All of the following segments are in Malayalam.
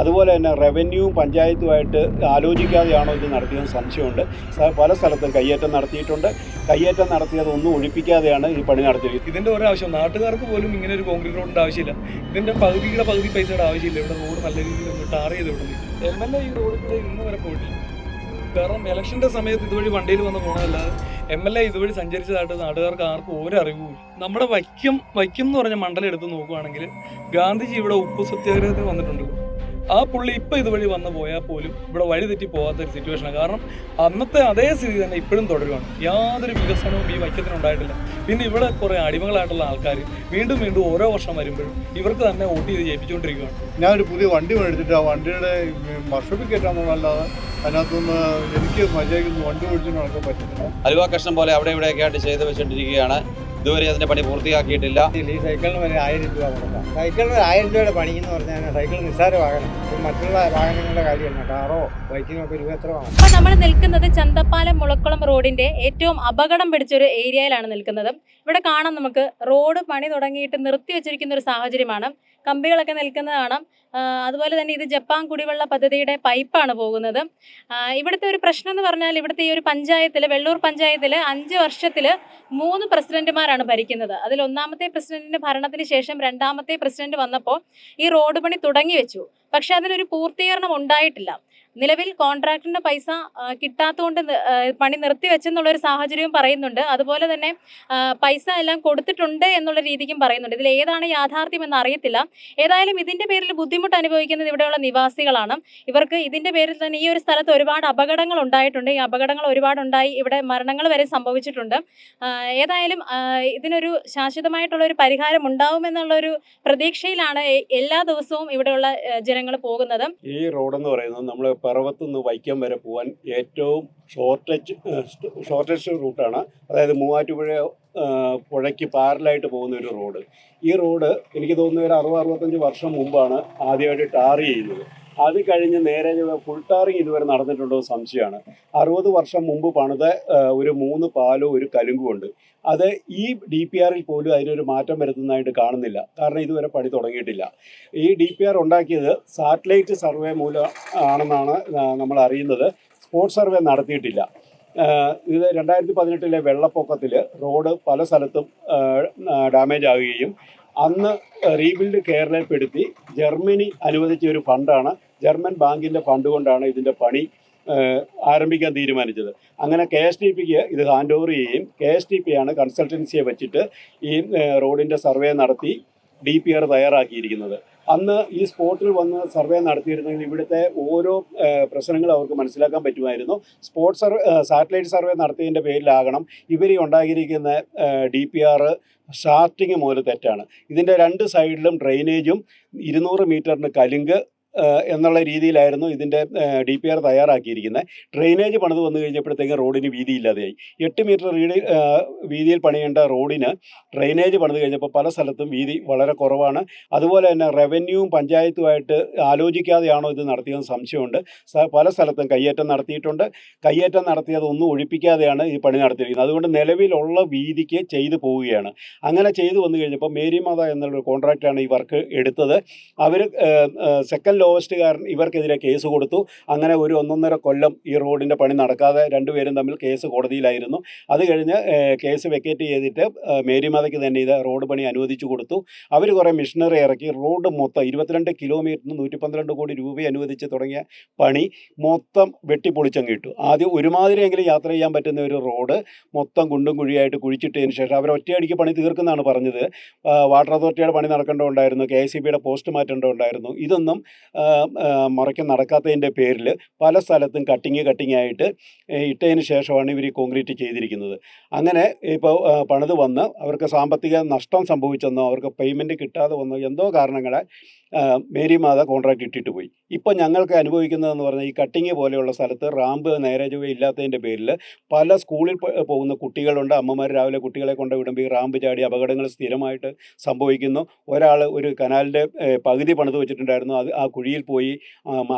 അതുപോലെ തന്നെ റവന്യൂവും പഞ്ചായത്തുമായിട്ട് ആലോചിക്കാതെയാണോ ഇത് നടത്തിയെന്ന് സംശയമുണ്ട്. പല സ്ഥലത്തും കയ്യേറ്റം നടത്തിയിട്ടുണ്ട്. കയ്യേറ്റം നടത്തിയത് ഒന്നും ഒഴിപ്പിക്കാതെയാണ് ഈ പണി നടത്തിയത്. ഇതിന്റെ ഒരു ആവശ്യം നാട്ടുകാർക്ക് പോലും ഇങ്ങനെ ഒരു കോൺക്രീറ്റ് റോഡിന്റെ ആവശ്യമില്ല. ഇതിന്റെ പകുതിയുടെ പകുതി പൈസയുടെ ആവശ്യമില്ല. ഇവിടെ റോഡ് നല്ല രീതിയിൽ ഒന്ന് ടാർ ചെയ്ത് വിടുന്നു. എം എൽ എ ഈ റോഡിൽ കൂടെ ഇന്ന് വരെ പോയിട്ടില്ല. കാരണം ഇലക്ഷന്റെ സമയത്ത് ഇതുവഴി വണ്ടിയിൽ വന്ന് പോകണമല്ലാതെ എം എൽ എ ഇതുവഴി സഞ്ചരിച്ചതായിട്ട് നാട്ടുകാർക്ക് ആർക്കും ഒരു അറിവുമില്ല നമ്മുടെ വൈക്കം വൈക്കം എന്ന് പറഞ്ഞ മണ്ഡലം എടുത്ത് നോക്കുകയാണെങ്കിൽ ഗാന്ധിജി ഇവിടെ ഉപ്പ് സത്യാഗ്രഹത്തിൽ വന്നിട്ടുണ്ട്. ആ പുള്ളി ഇപ്പൊ ഇതുവഴി വന്നു പോയാൽ പോലും ഇവിടെ വഴി തെറ്റി പോകാത്ത ഒരു സിറ്റുവേഷനാണ് കാരണം അന്നത്തെ അതേ സ്ഥിതി തന്നെ ഇപ്പോഴും തുടരുകയാണ് യാതൊരു വികസനവും ഈ വൈക്കത്തിന് ഉണ്ടായിട്ടില്ല. പിന്നെ ഇവിടെ കുറെ അടിമകളായിട്ടുള്ള ആൾക്കാർ വീണ്ടും വീണ്ടും ഓരോ വർഷം വരുമ്പോഴും ഇവർക്ക് തന്നെ വോട്ട് ചെയ്ത് ജയിപ്പിച്ചുകൊണ്ടിരിക്കുകയാണ് ഞാനൊരു പുതിയ വണ്ടി മേടിച്ചിട്ട് ആ വണ്ടിയുടെ വർഷപ്പിൽ കയറ്റാമെന്നുള്ളതല്ലാതെ അതിനകത്തുനിന്ന് എനിക്ക് മര്യാദയ്ക്ക് വണ്ടി മേടിച്ചിട്ട് നടക്കാൻ പറ്റുന്നില്ല അലുവ കഷ്ണം പോലെ അവിടെ ഇവിടെയൊക്കെ ആയിട്ട് ചെയ്ത് വെച്ചിട്ടിരിക്കുകയാണ് ഇതുവരെ അതിന്റെ പണി പൂർത്തിയാക്കിയിട്ടില്ല. ഈ സൈക്കിളിന് വരെ ആയിരം രൂപ കൊടുക്കാം. സൈക്കിളിന് ഒരു ആയിരം രൂപയുടെ പണി എന്ന് പറഞ്ഞാൽ സൈക്കിൾ നിസ്സാര വാഹനം. മറ്റുള്ള വാഹനങ്ങളുടെ കാര്യമല്ല. കാറോ ബൈക്കിനോ ഒക്കെ രൂപ എത്ര അപ്പോൾ നമ്മൾ നിൽക്കുന്നത് ചന്തപ്പാലം മുളക്കുളം റോഡിന്റെ ഏറ്റവും അപകടം പിടിച്ചൊരു ഏരിയയിലാണ് നിൽക്കുന്നത്. ഇവിടെ കാണാം നമുക്ക് റോഡ് പണി തുടങ്ങിയിട്ട് നിർത്തി വെച്ചിരിക്കുന്ന ഒരു സാഹചര്യമാണ്. കമ്പികളൊക്കെ നിൽക്കുന്നത് കാണാം. അതുപോലെ തന്നെ ഇത് ജപ്പാൻ കുടിവെള്ള പദ്ധതിയുടെ പൈപ്പാണ് പോകുന്നത്. ഇവിടുത്തെ ഒരു പ്രശ്നം എന്ന് പറഞ്ഞാൽ ഇവിടുത്തെ ഈ ഒരു പഞ്ചായത്തിൽ വെള്ളൂർ പഞ്ചായത്തിൽ അഞ്ച് വർഷത്തിൽ മൂന്ന് പ്രസിഡന്റുമാരാണ് ഭരിക്കുന്നത്. അതിൽ ഒന്നാമത്തെ പ്രസിഡന്റിന്റെ ഭരണത്തിന് ശേഷം രണ്ടാമത്തെ പ്രസിഡന്റ് വന്നപ്പോൾ ഈ റോഡ് പണി തുടങ്ങി വെച്ചു. പക്ഷെ അതിനൊരു പൂർത്തീകരണം ഉണ്ടായിട്ടില്ല. നിലവിൽ കോൺട്രാക്ടറിന്റെ പൈസ കിട്ടാത്തതുകൊണ്ട് പണി നിർത്തിവെച്ചെന്നുള്ള ഒരു സാഹചര്യവും പറയുന്നുണ്ട്. അതുപോലെ തന്നെ പൈസ എല്ലാം കൊടുത്തിട്ടുണ്ട് എന്നുള്ള രീതിക്കും പറയുന്നുണ്ട്. ഇതിൽ ഏതാണ് യാഥാർത്ഥ്യം എന്ന് അറിയത്തില്ല. ഏതായാലും ഇതിന്റെ പേരിൽ ബുദ്ധിമുട്ട് അനുഭവിക്കുന്നത് ഇവിടെയുള്ള നിവാസികളാണ്. ഇവർക്ക് ഇതിന്റെ പേരിൽ തന്നെ ഈ ഒരു സ്ഥലത്ത് ഒരുപാട് അപകടങ്ങൾ ഉണ്ടായിട്ടുണ്ട്. ഈ അപകടങ്ങൾ ഒരുപാട് ഉണ്ടായി ഇവിടെ മരണങ്ങൾ വരെ സംഭവിച്ചിട്ടുണ്ട്. ഏതായാലും ഇതിനൊരു ശാശ്വതമായിട്ടുള്ള ഒരു പരിഹാരം ഉണ്ടാവുമെന്നുള്ള ഒരു പ്രതീക്ഷയിലാണ് എല്ലാ ദിവസവും ഇവിടെയുള്ള ജനങ്ങൾ പോകുന്നത്. ഈ റോഡ് എന്ന് പറയുന്നത് നമ്മൾ പർവത്തുനിന്ന് നിന്ന് വൈക്കം വരെ പോകാൻ ഏറ്റവും ഷോർട്ടേജ് ഷോർട്ടേജ് റൂട്ടാണ് അതായത് മൂവാറ്റുപുഴ പുഴയ്ക്ക് പാരലായിട്ട് പോകുന്ന ഒരു റോഡ്. ഈ റോഡ് എനിക്ക് തോന്നുന്ന ഒരു അറുപത് അറുപത്തഞ്ച് വർഷം മുമ്പാണ് ആദ്യമായിട്ട് ടാർ ചെയ്യുന്നത്. അത് കഴിഞ്ഞ് നേരെ ഫുൾ ടാറിങ് ഇതുവരെ നടന്നിട്ടുണ്ടോ സംശയമാണ്. അറുപത് വർഷം മുമ്പ് പണിത ഒരു മൂന്ന് പാലോ ഒരു കലുങ്കും ഉണ്ട്. അത് ഈ ഡി പി ആറിൽ പോലും അതിനൊരു മാറ്റം വരുത്തുന്നതായിട്ട് കാണുന്നില്ല. കാരണം ഇതുവരെ പണി തുടങ്ങിയിട്ടില്ല. ഈ ഡി പി ആർ ഉണ്ടാക്കിയത് സാറ്റലൈറ്റ് സർവേ മൂലം ആണെന്നാണ് നമ്മൾ അറിയുന്നത്. സ്പോർട്സ് സർവേ നടത്തിയിട്ടില്ല. ഇത് രണ്ടായിരത്തി പതിനെട്ടിലെ വെള്ളപ്പൊക്കത്തിൽ റോഡ് പല സ്ഥലത്തും ഡാമേജ് ആകുകയും അന്ന് റീബിൽഡ് കേരളപ്പെടുത്തി ജർമ്മനി അനുവദിച്ച ഒരു ഫണ്ടാണ് ജർമ്മൻ ബാങ്കിന്റെ ഫണ്ട് കൊണ്ടാണ് ഇതിന്റെ പണി ആരംഭിക്കാൻ തീരുമാനിച്ചത്. അങ്ങനെ കെ എസ് ടി പിക്ക് ഇത് ഹാൻഡ് ഓവർ ചെയ്യുകയും കെ എസ് ടി പി ആണ് കൺസൾട്ടൻസിയെ വെച്ചിട്ട് ഈ റോഡിന്റെ സർവേ നടത്തി ഡി പി ആർ തയ്യാറാക്കിയിരിക്കുന്നത്. അന്ന് ഈ സ്പോട്ടിൽ വന്ന് സർവേ നടത്തിയിരുന്നെങ്കിൽ ഇവിടുത്തെ ഓരോ പ്രശ്നങ്ങൾ അവർക്ക് മനസ്സിലാക്കാൻ പറ്റുമായിരുന്നു. സ്പോട്ട് സർവേ സാറ്റലൈറ്റ് സർവേ നടത്തിയതിന്റെ പേരിലാകണം ഇവർ ഉണ്ടാക്കിയിരിക്കുന്ന ഡി പി ആർ സ്റ്റാർട്ടിങ് മുതൽ തെറ്റാണ്. ഇതിന്റെ രണ്ട് സൈഡിലും ഡ്രെയിനേജും ഇരുന്നൂറ് മീറ്ററിന് കലുങ്ക് എന്നുള്ള രീതിയിലായിരുന്നു ഇതിന്റെ ഡി പി ആർ തയ്യാറാക്കിയിരിക്കുന്നത്. ഡ്രെയിനേജ് പണിത് വന്നു കഴിഞ്ഞപ്പോഴത്തേക്കും റോഡിന് വീതിയില്ലാതെയായി. എട്ട് മീറ്റർ റീഡിൽ വീതിയിൽ പണിയേണ്ട റോഡിന് ഡ്രെയിനേജ് പണിത് കഴിഞ്ഞപ്പോൾ പല സ്ഥലത്തും വീതി വളരെ കുറവാണ്. അതുപോലെ തന്നെ റവന്യൂവും പഞ്ചായത്തുമായിട്ട് ആലോചിക്കാതെയാണോ ഇത് നടത്തിയതെന്ന് സംശയമുണ്ട്. പല സ്ഥലത്തും കയ്യേറ്റം നടത്തിയിട്ടുണ്ട്. കയ്യേറ്റം നടത്തിയത് ഒന്നും ഒഴിപ്പിക്കാതെയാണ് ഈ പണി നടത്തിയിരിക്കുന്നത്. അതുകൊണ്ട് നിലവിലുള്ള വീതിക്ക് ചെയ്തു പോവുകയാണ്. അങ്ങനെ ചെയ്തു വന്നു കഴിഞ്ഞപ്പോൾ മേരി മാത കോൺട്രാക്റ്റാണ് ഈ വർക്ക് എടുത്തത്. അവർ സെക്കൻഡ് ലോവസ്റ്റുകാരൻ ഇവർക്കെതിരെ കേസ് കൊടുത്തു. അങ്ങനെ ഒരു ഒന്നൊന്നര കൊല്ലം ഈ റോഡിന്റെ പണി നടക്കാതെ രണ്ടുപേരും തമ്മിൽ കേസ് കോടതിയിലായിരുന്നു. അത് കഴിഞ്ഞ് കേസ് വെക്കേറ്റ് ചെയ്തിട്ട് മേരിമാതയ്ക്ക് തന്നെ ഇത് റോഡ് പണി അനുവദിച്ചു കൊടുത്തു. അവർ കുറേ മിഷനറി ഇറക്കി. റോഡ് മൊത്തം ഇരുപത്തിരണ്ട് കിലോമീറ്ററിന് നൂറ്റി പന്ത്രണ്ട് കോടി രൂപ അനുവദിച്ച് തുടങ്ങിയ പണി മൊത്തം വെട്ടിപ്പൊളിച്ചങ്ങ് ഇട്ടു. ആദ്യം ഒരുമാതിരിയെങ്കിലും യാത്ര ചെയ്യാൻ പറ്റുന്ന ഒരു റോഡ് മൊത്തം കുണ്ടും കുഴിയായിട്ട് കുഴിച്ചിട്ടതിന് ശേഷം അവർ ഒറ്റയടിക്ക് പണി തീർക്കുന്നതാണ് പറഞ്ഞത്. വാട്ടർ അതോറിറ്റിയുടെ പണി നടക്കേണ്ടതുണ്ടായിരുന്നു. കെ എസ് സി ബിയുടെ പോസ്റ്റ് മാറ്റേണ്ടതുണ്ടായിരുന്നു. ഇതൊന്നും മുറയ്ക്ക് നടക്കാത്തതിന്റെ പേരിൽ പല സ്ഥലത്തും കട്ടിങ് കട്ടിങ് ആയിട്ട് ഇട്ടതിന് ശേഷമാണ് ഇവർ ഈ കോൺക്രീറ്റ് ചെയ്തിരിക്കുന്നത്. അങ്ങനെ ഇപ്പോൾ പണിത് വന്ന് അവർക്ക് സാമ്പത്തിക നഷ്ടം സംഭവിച്ചെന്നോ അവർക്ക് പേയ്മെന്റ് കിട്ടാതെ വന്നോ എന്തോ കാരണങ്ങളെ മേരി മാത കോൺട്രാക്ട് ഇട്ടിട്ട് പോയി. ഇപ്പോൾ ഞങ്ങൾക്ക് അനുഭവിക്കുന്നതെന്ന് പറഞ്ഞാൽ ഈ കട്ടിങ് പോലെയുള്ള സ്ഥലത്ത് റാമ്പ് നേരെ ചൊവ്വ ഇല്ലാത്തതിന്റെ പേരിൽ പല സ്കൂളിൽ പോകുന്ന കുട്ടികളുണ്ട്. അമ്മമാർ രാവിലെ കുട്ടികളെ കൊണ്ട് വിടുമ്പോൾ ഈ റാമ്പ് ചാടി അപകടങ്ങൾ സ്ഥിരമായിട്ട് സംഭവിക്കുന്നു. ഒരാൾ ഒരു കനാലിന്റെ പകുതി പണിത് വെച്ചിട്ടുണ്ടായിരുന്നു. അത് ആ കുഴിയിൽ പോയി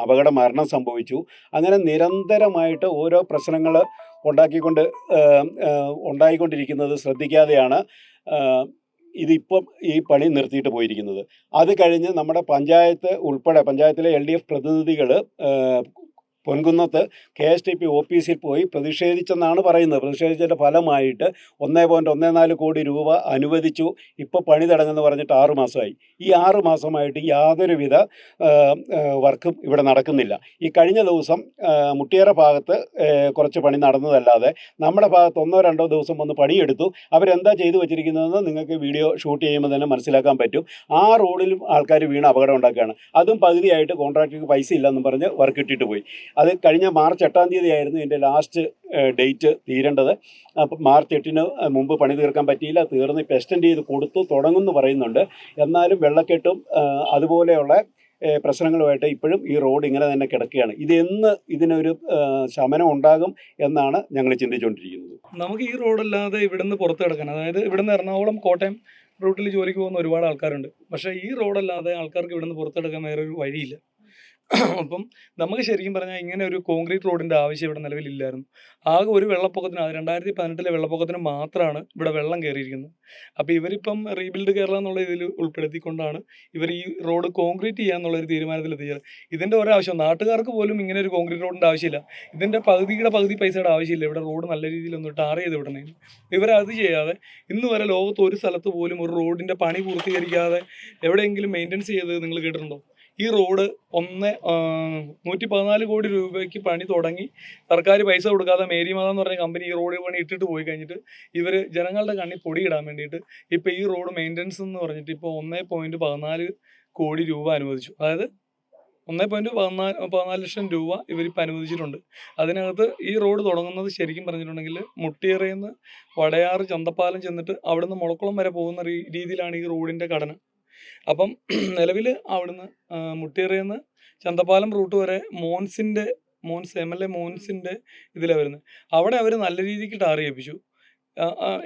അപകട മരണം സംഭവിച്ചു. അങ്ങനെ നിരന്തരമായിട്ട് ഓരോ പ്രശ്നങ്ങൾ ഉണ്ടാക്കിക്കൊണ്ട് ഉണ്ടായിക്കൊണ്ടിരിക്കുന്നത് ശ്രദ്ധിക്കാതെയാണ് ഇതിപ്പം ഈ പണി നിർത്തിയിട്ട് പോയിരിക്കുന്നത്. അത് കഴിഞ്ഞ് നമ്മുടെ പഞ്ചായത്ത് ഉൾപ്പെടെ പഞ്ചായത്തിലെ എൽ ഡി എഫ് പ്രതിനിധികൾ പൊൻകുന്നത്ത് കെ എസ് ടി പി ഓഫീസിൽ പോയി പ്രതിഷേധിച്ചെന്നാണ് പറയുന്നത്. പ്രതിഷേധിച്ചതിന്റെ ഫലമായിട്ട് ഒന്നേ പോയിന്റ് ഒന്നേ നാല് കോടി രൂപ അനുവദിച്ചു. ഇപ്പോൾ പണി തുടങ്ങുമെന്ന് പറഞ്ഞിട്ട് ആറ് മാസമായി. ഈ ആറ് മാസമായിട്ട് യാതൊരുവിധ വർക്കും ഇവിടെ നടക്കുന്നില്ല. ഈ കഴിഞ്ഞ ദിവസം മുട്ടിയറ ഭാഗത്ത് കുറച്ച് പണി നടന്നതല്ലാതെ നമ്മുടെ ഭാഗത്ത് ഒന്നോ രണ്ടോ ദിവസം വന്ന് പണിയെടുത്തു. അവരെന്താ ചെയ്തു വെച്ചിരിക്കുന്നതെന്ന് നിങ്ങൾക്ക് വീഡിയോ ഷൂട്ട് ചെയ്യുമ്പോൾ തന്നെ മനസ്സിലാക്കാൻ പറ്റും. ആ റോഡിലും ആൾക്കാർ വീണ് അപകടം ഉണ്ടാക്കുകയാണ്. അതും പകുതിയായിട്ട് കോൺട്രാക്ടർക്ക് പൈസ ഇല്ലെന്നും പറഞ്ഞ് വർക്ക് ഇട്ടിട്ട് പോയി. അത് കഴിഞ്ഞ മാർച്ച് എട്ടാം തീയതി ആയിരുന്നു ഇതിന്റെ ലാസ്റ്റ് ഡേറ്റ് തീരേണ്ടത്. അപ്പം മാർച്ച് എട്ടിന് മുമ്പ് പണി തീർക്കാൻ പറ്റിയില്ല. തീർന്ന് ഇപ്പം എക്സ്റ്റെൻഡ് ചെയ്ത് കൊടുത്തു തുടങ്ങുമെന്ന് പറയുന്നുണ്ട്. എന്നാലും വെള്ളക്കെട്ടും അതുപോലെയുള്ള പ്രശ്നങ്ങളുമായിട്ട് ഇപ്പോഴും ഈ റോഡ് ഇങ്ങനെ തന്നെ കിടക്കുകയാണ്. ഇത് എന്ന് ഇതിനൊരു ശമനം ഉണ്ടാകും എന്നാണ് ഞങ്ങൾ ചിന്തിച്ചുകൊണ്ടിരിക്കുന്നത്. നമുക്ക് ഈ റോഡല്ലാതെ ഇവിടുന്ന് പുറത്ത് അതായത് ഇവിടുന്ന് എറണാകുളം കോട്ടയം റൂട്ടിൽ ജോലിക്ക് പോകുന്ന ഒരുപാട് ആൾക്കാരുണ്ട്. പക്ഷേ ഈ റോഡല്ലാതെ ആൾക്കാർക്ക് ഇവിടുന്ന് പുറത്തെടുക്കാൻ വേറെ ഒരു വഴിയില്ല. അപ്പം നമുക്ക് ശരിക്കും പറഞ്ഞാൽ ഇങ്ങനെ ഒരു കോൺക്രീറ്റ് റോഡിന്റെ ആവശ്യം ഇവിടെ നിലവിലില്ലായിരുന്നു ആകെ ഒരു വെള്ളപ്പൊക്കത്തിന് അത് രണ്ടായിരത്തി പതിനെട്ടിലെ വെള്ളപ്പൊക്കത്തിന് മാത്രമാണ് ഇവിടെ വെള്ളം കയറിയിരിക്കുന്നത്. അപ്പോൾ ഇവരിപ്പം റീബിൽഡ് കേരള എന്നുള്ള ഇതിൽ ഉൾപ്പെടുത്തിക്കൊണ്ടാണ് ഇവർ ഈ റോഡ് കോൺക്രീറ്റ് ചെയ്യാന്നുള്ള ഒരു തീരുമാനത്തിലെത്തിയത് ഇതിന്റെ ഒരാവശ്യം നാട്ടുകാർക്ക് പോലും ഇങ്ങനെ ഒരു കോൺക്രീറ്റ് റോഡിന്റെ ആവശ്യമില്ല. ഇതിന്റെ പകുതിയുടെ പകുതി പൈസയുടെ ആവശ്യമില്ല. ഇവിടെ റോഡ് നല്ല രീതിയിൽ ഒന്ന് ടാർ ചെയ്ത് വിടണേ. ഇവരത് ചെയ്യാതെ ഇന്ന് വരെ ലോകത്ത് ഒരു സ്ഥലത്ത് പോലും ഒരു റോഡിന്റെ പണി പൂർത്തീകരിക്കാതെ എവിടെയെങ്കിലും മെയിന്റെനൻസ് ചെയ്തത് നിങ്ങൾ കേട്ടിട്ടുണ്ടോ? ഈ റോഡ് ഒന്ന് നൂറ്റി പതിനാല് കോടി രൂപയ്ക്ക് പണി തുടങ്ങി. സർക്കാർ പൈസ കൊടുക്കാതെ മേരിമാത എന്ന് പറഞ്ഞ കമ്പനി ഈ റോഡ് പണി ഇട്ടിട്ട് പോയി കഴിഞ്ഞിട്ട് ഇവർ ജനങ്ങളുടെ കണ്ണിൽ പൊടിയിടാൻ വേണ്ടിയിട്ട് ഇപ്പോൾ ഈ റോഡ് മെയിന്റനൻസ് എന്ന് പറഞ്ഞിട്ട് ഇപ്പോൾ ഒന്നേ പതിനാല് കോടി രൂപ അനുവദിച്ചു. അതായത് ഒന്നേ പോയിന്റ് പതിനാല് പതിനാല് ലക്ഷം രൂപ ഇവരിപ്പോൾ അനുവദിച്ചിട്ടുണ്ട്. അതിനകത്ത് ഈ റോഡ് തുടങ്ങുന്നത് ശരിക്കും പറഞ്ഞിട്ടുണ്ടെങ്കിൽ മുട്ടിയറയിൽ നിന്ന് വടയാറ് ചന്തപ്പാലം ചെന്നിട്ട് അവിടുന്ന് മുളക്കുളം വരെ പോകുന്ന രീതിയിലാണ് ഈ റോഡിന്റെ ഘടന. അപ്പം നിലവിൽ അവിടുന്ന് ചന്തപാലം ചന്തപ്പാലം റൂട്ട് വരെ മോൻസിന്റെ മോൻസ് എം എൽ എ മോൻസിന്റെ ഇതിലാണ് വരുന്നത്. അവിടെ അവർ നല്ല രീതിക്ക് ടാർ ചെയ്യിപ്പിച്ചു.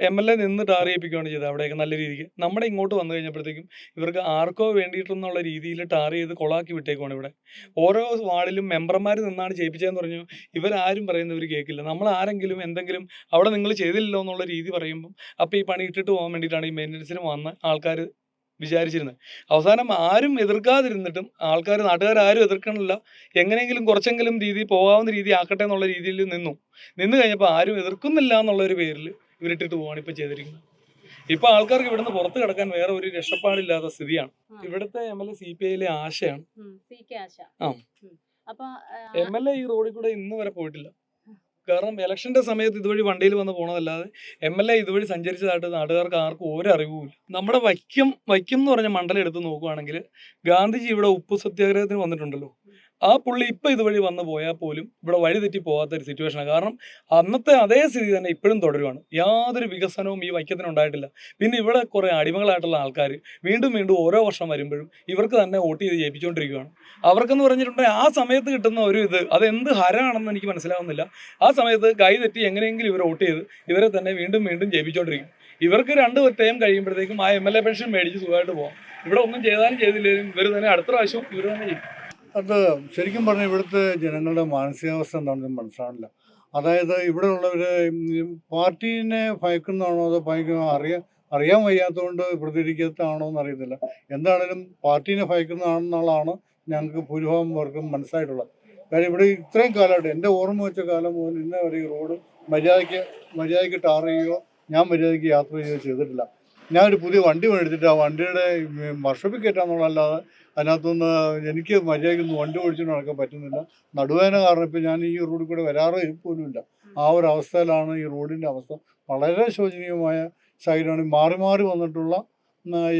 എം എൽ എ നിന്ന് ടാർ ചെയ്യിപ്പിക്കുകയാണ് ചെയ്തത് അവിടെയൊക്കെ നല്ല രീതിക്ക്. നമ്മുടെ ഇങ്ങോട്ട് വന്നു കഴിഞ്ഞപ്പോഴത്തേക്കും ഇവർക്ക് ആർക്കോ വേണ്ടിയിട്ടെന്നുള്ള രീതിയിൽ ടാർ ചെയ്ത് കൊളാക്കി വിട്ടേക്കുവാണ് ഇവിടെ. ഓരോ വാർഡിലും മെമ്പർമാർ നിന്നാണ് ചെയ്യിപ്പിച്ചതെന്ന് പറഞ്ഞു. ഇവരാരും പറയുന്നവർ കേൾക്കില്ല. നമ്മൾ ആരെങ്കിലും എന്തെങ്കിലും അവിടെ നിങ്ങൾ ചെയ്തില്ലല്ലോ എന്നുള്ള രീതി പറയുമ്പം അപ്പോൾ ഈ പണി ഇട്ടിട്ട് പോകാൻ വേണ്ടിയിട്ടാണ് ഈ മെയിന്റനൻസിന് വന്ന ആൾക്കാർ വിചാരിച്ചിരുന്നത് അവസാനം ആരും എതിർക്കാതിരുന്നിട്ടും ആൾക്കാർ നാട്ടുകാർ ആരും എതിർക്കണില്ല. എങ്ങനെയെങ്കിലും കുറച്ചെങ്കിലും രീതി പോകാവുന്ന രീതി ആക്കട്ടെ എന്നുള്ള രീതിയിൽ നിന്നു. നിന്ന് കഴിഞ്ഞപ്പോൾ ആരും എതിർക്കുന്നില്ല എന്നുള്ള ഒരു പേരിൽ ഇവരിട്ടിട്ട് പോവാണ് ഇപ്പോൾ ചെയ്തിരിക്കുന്നത്. ഇപ്പൊ ആൾക്കാർക്ക് ഇവിടുന്ന് പുറത്ത് കിടക്കാൻ വേറെ ഒരു രക്ഷപ്പാടില്ലാത്ത സ്ഥിതിയാണ്. ഇവിടുത്തെ M L A C P ഐയിലെ ആശയാണ്. ആ, എം എൽ എ ഈ റോഡിൽ കൂടെ ഇന്ന് വരെ പോയിട്ടില്ല. കാരണം ഇലക്ഷന്റെ സമയത്ത് ഇതുവഴി വണ്ടിയിൽ വന്ന് പോണതല്ലാതെ എം എൽ എ ഇതുവഴി സഞ്ചരിച്ചതായിട്ട് നാട്ടുകാർക്ക് ആർക്കും ഒരു അറിവുമില്ല നമ്മുടെ വൈക്കം വൈക്കം എന്ന് പറഞ്ഞ മണ്ഡലം എടുത്ത് നോക്കുകയാണെങ്കിൽ ഗാന്ധിജി ഇവിടെ ഉപ്പ് സത്യാഗ്രഹത്തിന് വന്നിട്ടുണ്ടല്ലോ. ആ പുള്ളി ഇപ്പം ഇതുവഴി വന്നു പോയാൽ പോലും ഇവിടെ വഴിതെറ്റി പോകാത്ത ഒരു സിറ്റുവേഷനാണ് കാരണം അന്നത്തെ അതേ സ്ഥിതി തന്നെ ഇപ്പോഴും തുടരുവാണ്. യാതൊരു വികസനവും ഈ വൈക്കത്തിന് ഉണ്ടായിട്ടില്ല. പിന്നെ ഇവിടെ കുറേ അടിമകളായിട്ടുള്ള ആൾക്കാർ വീണ്ടും വീണ്ടും ഓരോ വർഷം വരുമ്പോഴും ഇവർക്ക് തന്നെ വോട്ട് ചെയ്ത് ജയിപ്പിച്ചുകൊണ്ടിരിക്കുകയാണ് അവർക്കെന്ന് പറഞ്ഞിട്ടുണ്ടെങ്കിൽ ആ സമയത്ത് കിട്ടുന്ന ഒരു ഇത് അത് എന്ത് ഹരമാണെന്ന് എനിക്ക് മനസ്സിലാവുന്നില്ല. ആ സമയത്ത് കൈ തെറ്റി എങ്ങനെയെങ്കിലും ഇവർ വോട്ട് ചെയ്ത് ഇവരെ തന്നെ വീണ്ടും വീണ്ടും ജയിപ്പിച്ചുകൊണ്ടിരിക്കും ഇവർക്ക് രണ്ട് ടൈം കഴിയുമ്പോഴത്തേക്കും ആ എം എൽ എ പെൻഷൻ മേടിച്ച് സുഖമായിട്ട് പോകാം ഇവിടെ ഒന്നും ചെയ്താലും ചെയ്തില്ലെങ്കിലും ഇവർ തന്നെ അടുത്ത പ്രാവശ്യം ഇവർ തന്നെ ചെയ്യും അത് ശരിക്കും പറഞ്ഞാൽ ഇവിടുത്തെ ജനങ്ങളുടെ മാനസികാവസ്ഥ എന്താണെന്ന് മനസ്സിലാവില്ല അതായത് ഇവിടെ ഉള്ളവർ പാർട്ടീനെ ഭയക്കുന്നതാണോ അതോ ഭയക്കുന്ന അറിയാൻ അറിയാൻ വയ്യാത്തതുകൊണ്ട് പ്രതികരിക്കാത്തതാണോ എന്ന് അറിയത്തില്ല എന്താണേലും പാർട്ടീനെ ഭയക്കുന്നതാണെന്നുള്ളതാണ് ഞങ്ങൾക്ക് ഭൂരിഭാഗം പേർക്കും മനസ്സിലായിട്ടുള്ളത്. കാര്യം ഇവിടെ ഇത്രയും കാലമായിട്ട് എന്റെ ഓർമ്മ വെച്ച കാലം മുതൽ ഇന്നേ വരെ ഈ റോഡ് മര്യാദയ്ക്ക് മര്യാദയ്ക്ക് ടാർ ചെയ്യുകയോ ഞാൻ മര്യാദയ്ക്ക് യാത്ര ചെയ്യുകയോ ചെയ്തിട്ടില്ല. ഞാനൊരു പുതിയ വണ്ടി മേടിച്ചിട്ട് ആ വണ്ടിയുടെ വർഷപ്പിൽ കയറ്റാന്നുള്ളതല്ലാതെ അതിനകത്തുനിന്ന് എനിക്ക് മര്യാദയ്ക്കൊന്നും വണ്ടി ഓടിച്ചുകൊണ്ട് നടക്കാൻ പറ്റുന്നില്ല. നടുവേദന കാരണം ഇപ്പം ഞാൻ ഈ റോഡിൽ കൂടെ വരാറോ പോലുമില്ല. ആ ഒരു അവസ്ഥയിലാണ് ഈ റോഡിന്റെ അവസ്ഥ. വളരെ ശോചനീയമായ സാഹചര്യമാണ് മാറി മാറി വന്നിട്ടുള്ള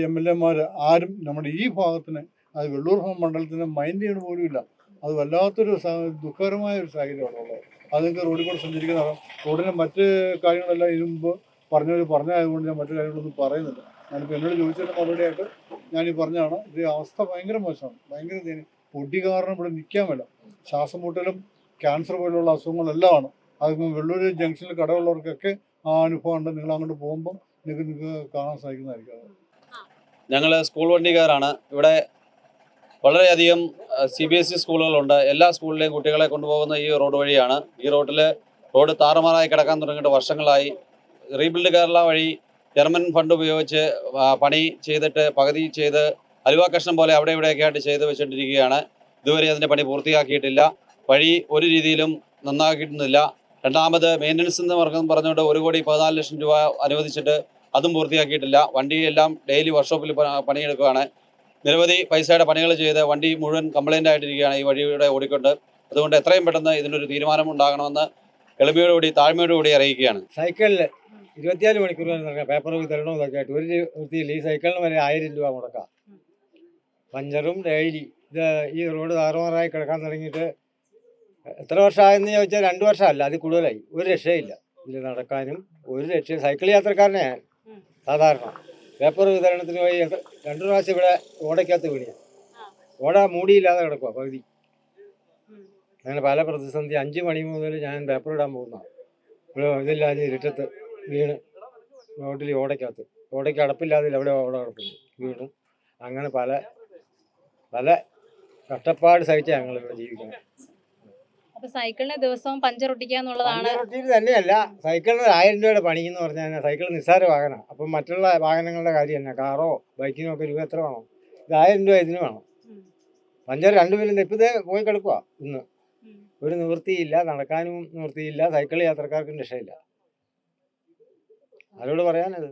എം എൽ എമാർ ആരും നമ്മുടെ ഈ ഭാഗത്തിന് അത് വെള്ളൂർ മണ്ഡലത്തിന് മൈൻഡ് ചെയ്യണ പോലുമില്ല. അത് വല്ലാത്തൊരു ദുഃഖകരമായ ഒരു സാഹചര്യമാണ് ഉള്ളത്. അത് നിങ്ങൾക്ക് റോഡിൽ കൂടെ സഞ്ചരിക്കുന്ന റോഡിന്റെ മറ്റ് കാര്യങ്ങളെല്ലാം ഇതിന് മുമ്പ് പറഞ്ഞവർ പറഞ്ഞായതുകൊണ്ട് ഞാൻ മറ്റു കാര്യങ്ങളൊന്നും പറയുന്നില്ല. ഞാനിപ്പോൾ എന്നോട് ചോദിച്ചതിന് മറുപടിയായിട്ട് ഈ പറഞ്ഞതാണ്. ഇത് അവസ്ഥ ഭയങ്കര മോശമാണ്. ഭയങ്കര. പൊടി കാരണം ഇവിടെ നിൽക്കാൻ വേണ്ട ശ്വാസം മുട്ടലും ക്യാൻസർ പോലുള്ള അസുഖങ്ങളെല്ലാമാണ്. അതിപ്പം വെള്ളൂർ ജംഗ്ഷനിൽ കടകളുള്ളവർക്കൊക്കെ ആ അനുഭവം ഉണ്ട്. നിങ്ങൾ അങ്ങോട്ട് പോകുമ്പം നിങ്ങൾക്ക് നിങ്ങൾക്ക് കാണാൻ സാധിക്കുന്നതായിരിക്കും. ഞങ്ങൾ സ്കൂൾ വണ്ടിക്കാരാണ്. ഇവിടെ വളരെയധികം സി ബി എസ് ഇ സ്കൂളുകളുണ്ട്. എല്ലാ സ്കൂളിലെയും കുട്ടികളെ കൊണ്ടുപോകുന്ന ഈ റോഡ് വഴിയാണ്. ഈ റോഡിൽ റോഡ് താറുമാറായി കിടക്കാൻ തുടങ്ങിയിട്ട് വർഷങ്ങളായി. റീബിൽഡ് കേരള വഴി ജർമ്മൻ ഫണ്ട് ഉപയോഗിച്ച് പണി ചെയ്തിട്ട് പകുതി ചെയ്ത് അലുവ കഷ്ണം പോലെ അവിടെ ഇവിടെയൊക്കെ ആയിട്ട് ചെയ്ത് വെച്ചുകൊണ്ടിരിക്കുകയാണ് ഇതുവരെ അതിന്റെ പണി പൂർത്തിയാക്കിയിട്ടില്ല. വഴി ഒരു രീതിയിലും നന്നാക്കിയിട്ടുന്നില്ല രണ്ടാമത് മെയിന്റനൻസ് എന്ന് പറഞ്ഞു പറഞ്ഞുകൊണ്ട് ഒരു കോടി പതിനാല് ലക്ഷം രൂപ അനുവദിച്ചിട്ട് അതും പൂർത്തിയാക്കിയിട്ടില്ല. വണ്ടിയെല്ലാം ഡെയിലി വർക്ക്ഷോപ്പിൽ പണിയെടുക്കുകയാണ്. നിരവധി പൈസയുടെ പണികൾ ചെയ്ത് വണ്ടി മുഴുവൻ കംപ്ലൈന്റ് ആയിട്ടിരിക്കുകയാണ് ഈ വഴിയുടെ ഓടിക്കൊണ്ട്. അതുകൊണ്ട് എത്രയും പെട്ടെന്ന് ഇതിനൊരു തീരുമാനം ഉണ്ടാകണമെന്ന് എളിമയോടുകൂടി താഴ്മയോടുകൂടി അറിയിക്കുകയാണ്. സൈക്കിളിൽ ഇരുപത്തിനാല് മണിക്കൂർ പേപ്പർ വിതരണവും ഇതൊക്കെ ആയിട്ട് ഒരു വൃത്തിയില്ല ഈ സൈക്കിളിന് വരെ ആയിരം രൂപ മുടക്കാം. പഞ്ചറും ഡെയിലി ഇത് ഈ റോഡ് താറുമാറായി കിടക്കാൻ തുടങ്ങിയിട്ട് എത്ര വർഷമായെന്ന് ചോദിച്ചാൽ രണ്ട് വർഷമല്ല അതിൽ കൂടുതലായി. ഒരു രക്ഷയില്ല ഇതിൽ നടക്കാനും ഒരു രക്ഷയും സൈക്കിൾ യാത്രക്കാരനെ ഞാൻ സാധാരണ പേപ്പർ വിതരണത്തിന് പോയി രണ്ടു രണ്ട് പ്രാവശ്യം ഇവിടെ ഓടയ്ക്കകത്ത് വീണിയാണ് ഓട മൂടിയില്ലാതെ കിടക്കുക പകുതി. അങ്ങനെ പല പ്രതിസന്ധി. അഞ്ച് മണി മുതൽ ഞാൻ പേപ്പർ ഇടാൻ പോകുന്ന. ഇവിടെ ഇതില്ലാതെ ഇരുട്ടത്ത് വീണ് റോഡിൽ ഓടയ്ക്കകത്ത്. ഓടയ്ക്ക് അടപ്പില്ലാതെ അവിടെ ഓട കിടപ്പുണ്ട് വീണു. അങ്ങനെ പല പല കഷ്ടപ്പാട് സഹിച്ച ഞങ്ങൾ ഇവിടെ ജീവിക്കുന്നത്. അപ്പൊ സൈക്കിളിന് ദിവസവും പഞ്ചർ ഒട്ടിക്കുക എന്നുള്ളതാണ് റൊട്ടീൻ തന്നെയല്ല. സൈക്കിളിന് ആയിരം രൂപയുടെ പണിയെന്ന് പറഞ്ഞാൽ സൈക്കിൾ നിസ്സാര വാഹനം. അപ്പം മറ്റുള്ള വാഹനങ്ങളുടെ കാര്യം തന്നെ. കാറോ ബൈക്കിനോ ഒക്കെ രൂപ എത്ര വേണം? ഇത് ആയിരം രൂപ ഇതിന് വേണം. പഞ്ചർ രണ്ടുപേരും ഇപ്പതേ പോയി കിടക്കുക ഇന്ന്. ഒരു നിവൃത്തിയില്ല നടക്കാനും നിവൃത്തിയില്ല സൈക്കിൾ യാത്രക്കാർക്കും രക്ഷയില്ല. ആരോട് പറയാനത്?